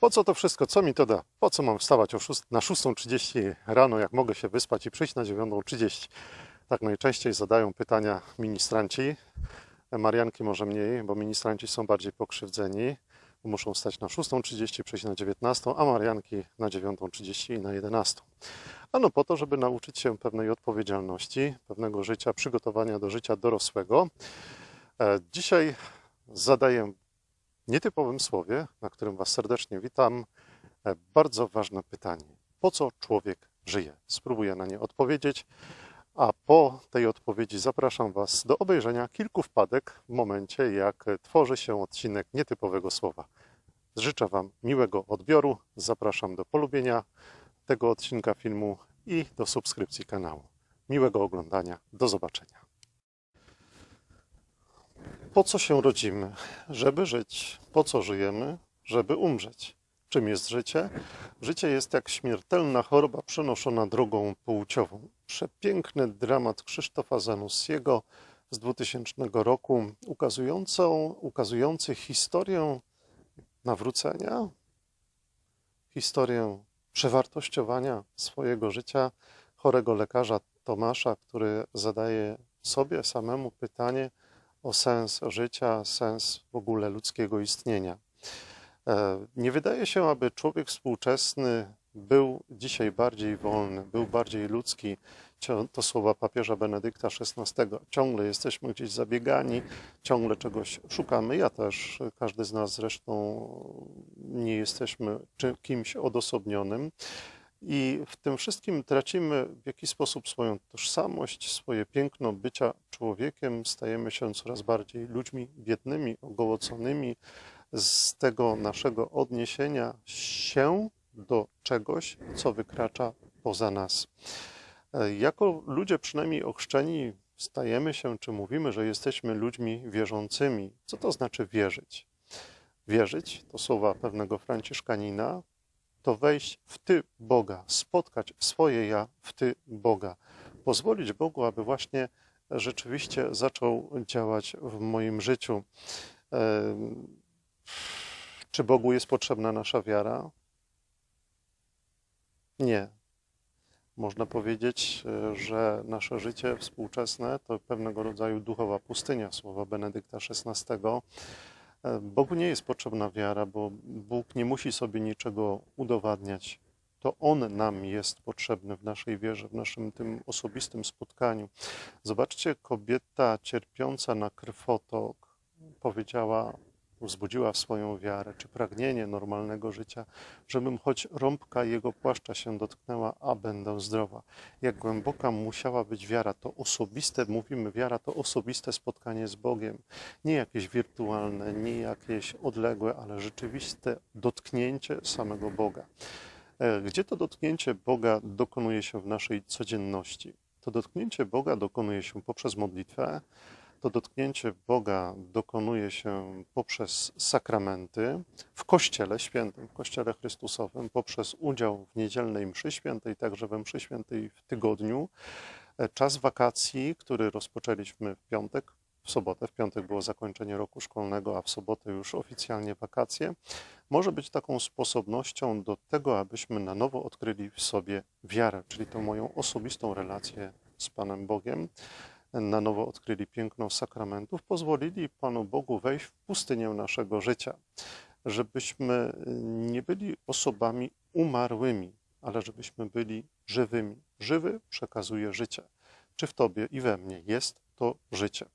Po co to wszystko? Co mi to da? Po co mam wstawać o szóst- na 6.30 rano, jak mogę się wyspać i przyjść na 9.30? Tak najczęściej zadają pytania ministranci. Marianki może mniej, bo ministranci są bardziej pokrzywdzeni. Muszą wstać na 6.30, przyjść na 19, a Marianki na 9.30 i na 11. Ano po to, żeby nauczyć się pewnej odpowiedzialności, pewnego życia, przygotowania do życia dorosłego. E, Dzisiaj zadaję nietypowym słowie, na którym Was serdecznie witam, e, bardzo ważne pytanie. Po co człowiek żyje? Spróbuję na nie odpowiedzieć, a po tej odpowiedzi zapraszam Was do obejrzenia kilku wpadek w momencie, jak tworzy się odcinek nietypowego słowa. Życzę Wam miłego odbioru, zapraszam do polubienia tego odcinka filmu i do subskrypcji kanału. Miłego oglądania, do zobaczenia. Po co się rodzimy? Żeby żyć. Po co żyjemy? Żeby umrzeć. Czym jest życie? Życie jest jak śmiertelna choroba przenoszona drogą płciową. Przepiękny dramat Krzysztofa Zanussiego z 2000 roku, ukazującą, ukazujący historię nawrócenia, historię przewartościowania swojego życia chorego lekarza Tomasza, który zadaje sobie samemu pytanie o sens życia, sens w ogóle ludzkiego istnienia. E, Nie wydaje się, aby człowiek współczesny był dzisiaj bardziej wolny, był bardziej ludzki. To słowa papieża Benedykta XVI. Ciągle jesteśmy gdzieś zabiegani, ciągle czegoś szukamy. Ja też, każdy z nas zresztą nie jesteśmy kimś odosobnionym. I w tym wszystkim tracimy w jakiś sposób swoją tożsamość, swoje piękno bycia człowiekiem, stajemy się coraz bardziej ludźmi biednymi, ogołoconymi z tego naszego odniesienia się do czegoś, co wykracza poza nas. Jako ludzie przynajmniej ochrzczeni stajemy się, czy mówimy, że jesteśmy ludźmi wierzącymi. Co to znaczy wierzyć? Wierzyć to słowa pewnego Franciszkanina, to wejść w Ty Boga, spotkać swoje ja w Ty Boga, pozwolić Bogu, aby właśnie rzeczywiście zaczął działać w moim życiu. Czy Bogu jest potrzebna nasza wiara? Nie. Można powiedzieć, e, że nasze życie współczesne to pewnego rodzaju duchowa pustynia, słowa Benedykta XVI. Bogu nie jest potrzebna wiara, bo Bóg nie musi sobie niczego udowadniać. To On nam jest potrzebny w naszej wierze, w naszym tym osobistym spotkaniu. Zobaczcie, kobieta cierpiąca na krwotok powiedziała, wzbudziła w swoją wiarę, czy pragnienie normalnego życia, żebym choć rąbka jego płaszcza się dotknęła, a będę zdrowa. Jak głęboka musiała być wiara, to osobiste, mówimy, wiara to osobiste spotkanie z Bogiem. Nie jakieś wirtualne, nie jakieś odległe, ale rzeczywiste dotknięcie samego Boga. E, Gdzie to dotknięcie Boga dokonuje się w naszej codzienności? To dotknięcie Boga dokonuje się poprzez modlitwę, to dotknięcie Boga dokonuje się poprzez sakramenty w Kościele Świętym, w Kościele Chrystusowym, poprzez udział w niedzielnej mszy świętej, także we mszy świętej w tygodniu. E, Czas wakacji, który rozpoczęliśmy w piątek, w sobotę, w piątek było zakończenie roku szkolnego, a w sobotę już oficjalnie wakacje, może być taką sposobnością do tego, abyśmy na nowo odkryli w sobie wiarę, czyli tą moją osobistą relację z Panem Bogiem na nowo odkryli piękno sakramentów, pozwolili Panu Bogu wejść w pustynię naszego życia, żebyśmy nie byli osobami umarłymi, ale żebyśmy byli żywymi. Żywy przekazuje życie. Czy w Tobie i we mnie jest to życie?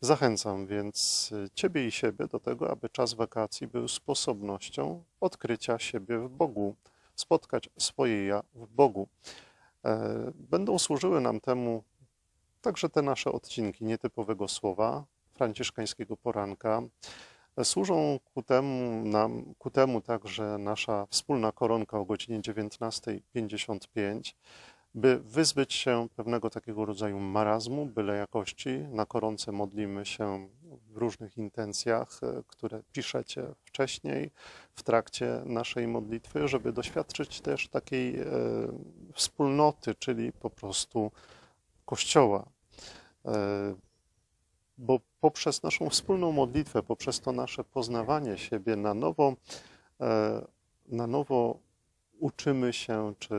Zachęcam więc Ciebie i siebie do tego, aby czas wakacji był sposobnością odkrycia siebie w Bogu, spotkać swoje ja w Bogu. E, Będą służyły nam temu Także te nasze odcinki nietypowego słowa, franciszkańskiego poranka, służą ku temu, nam, ku temu także nasza wspólna koronka o godzinie 19.55, by wyzbyć się pewnego takiego rodzaju marazmu, byle jakości. Na koronce modlimy się w różnych intencjach, e, które piszecie wcześniej, w trakcie naszej modlitwy, żeby doświadczyć też takiej e, wspólnoty, czyli po prostu Kościoła. E, Bo poprzez naszą wspólną modlitwę, poprzez to nasze poznawanie siebie na nowo, e, na nowo uczymy się, czy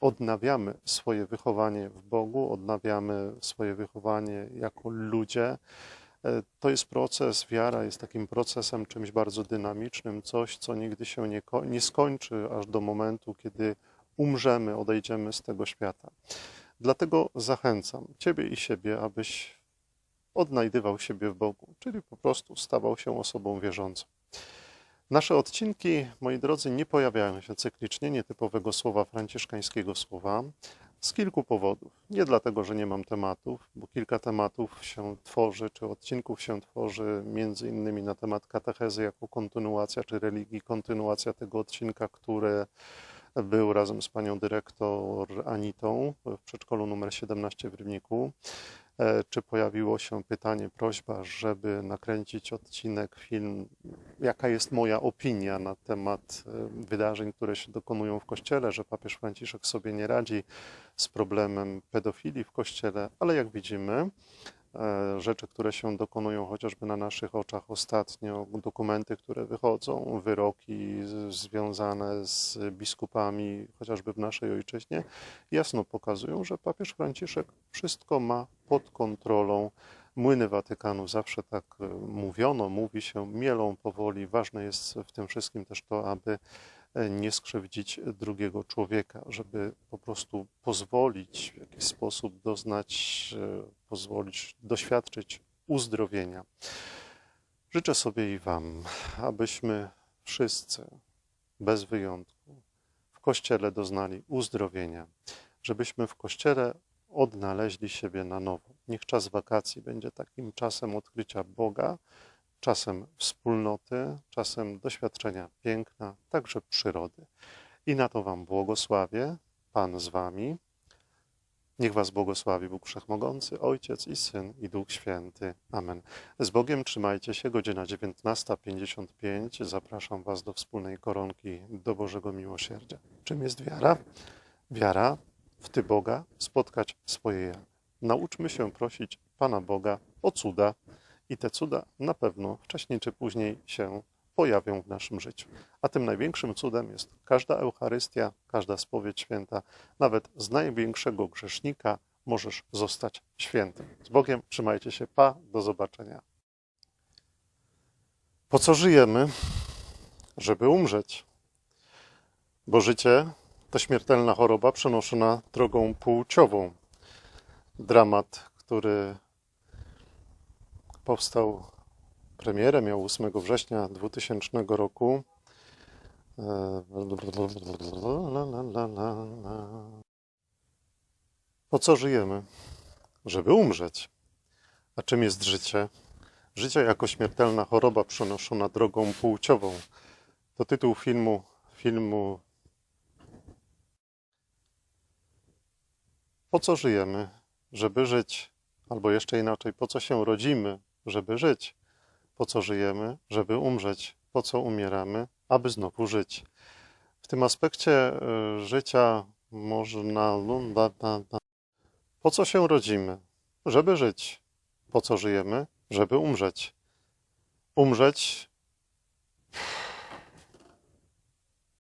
odnawiamy swoje wychowanie w Bogu, odnawiamy swoje wychowanie jako ludzie. E, To jest proces, wiara jest takim procesem, czymś bardzo dynamicznym, coś, co nigdy się nie, nie skończy, aż do momentu, kiedy umrzemy, odejdziemy z tego świata. Dlatego zachęcam Ciebie i siebie, abyś odnajdywał siebie w Bogu, czyli po prostu stawał się osobą wierzącą. Nasze odcinki, moi drodzy, nie pojawiają się cyklicznie, nietypowego słowa franciszkańskiego słowa, z kilku powodów. Nie dlatego, że nie mam tematów, bo kilka tematów się tworzy, czy odcinków się tworzy, między innymi na temat katechezy jako kontynuacja, czy religii, kontynuacja tego odcinka, który był razem z panią dyrektor Anitą w przedszkolu numer 17 w Rybniku. E, Czy pojawiło się pytanie, prośba, żeby nakręcić odcinek, film, jaka jest moja opinia na temat e, wydarzeń, które się dokonują w Kościele, że papież Franciszek sobie nie radzi z problemem pedofilii w Kościele, ale jak widzimy, rzeczy, które się dokonują chociażby na naszych oczach ostatnio, dokumenty, które wychodzą, wyroki związane z biskupami, chociażby w naszej ojczyźnie, jasno pokazują, że papież Franciszek wszystko ma pod kontrolą. Młyny Watykanu zawsze tak e, mówiono, mówi się, mielą powoli. Ważne jest w tym wszystkim też to, aby e, nie skrzywdzić drugiego człowieka, żeby po prostu pozwolić jakiś sposób doznać, e, pozwolić doświadczyć uzdrowienia. Życzę sobie i Wam, abyśmy wszyscy, bez wyjątku, w Kościele doznali uzdrowienia, żebyśmy w Kościele odnaleźli siebie na nowo. Niech czas wakacji będzie takim czasem odkrycia Boga, czasem wspólnoty, czasem doświadczenia piękna, także przyrody. I na to Wam błogosławię, Pan z Wami. Niech Was błogosławi Bóg Wszechmogący, Ojciec i Syn i Duch Święty. Amen. Z Bogiem trzymajcie się, godzina 19.55. Zapraszam Was do wspólnej koronki do Bożego Miłosierdzia. Czym jest wiara? Wiara w Ty Boga, spotkać swoje ja. Nauczmy się prosić Pana Boga o cuda i te cuda na pewno wcześniej czy później się pojawią w naszym życiu. A tym największym cudem jest każda Eucharystia, każda spowiedź święta. Nawet z największego grzesznika możesz zostać świętym. Z Bogiem trzymajcie się. Pa, do zobaczenia. Po co żyjemy? Żeby umrzeć. Bo życie to śmiertelna choroba przenoszona drogą płciową. Dramat, który powstał, premierę miał 8 września 2000 roku. Po co żyjemy? Żeby umrzeć. A czym jest życie? Życie jako śmiertelna choroba przenoszona drogą płciową. To tytuł filmu, filmu Po co żyjemy? Żeby żyć. Albo jeszcze inaczej, po co się rodzimy? Żeby żyć. Po co żyjemy? Żeby umrzeć. Po co umieramy? Aby znowu żyć. W tym aspekcie y, życia można. Po co się rodzimy? Żeby żyć. Po co żyjemy? Żeby umrzeć. Umrzeć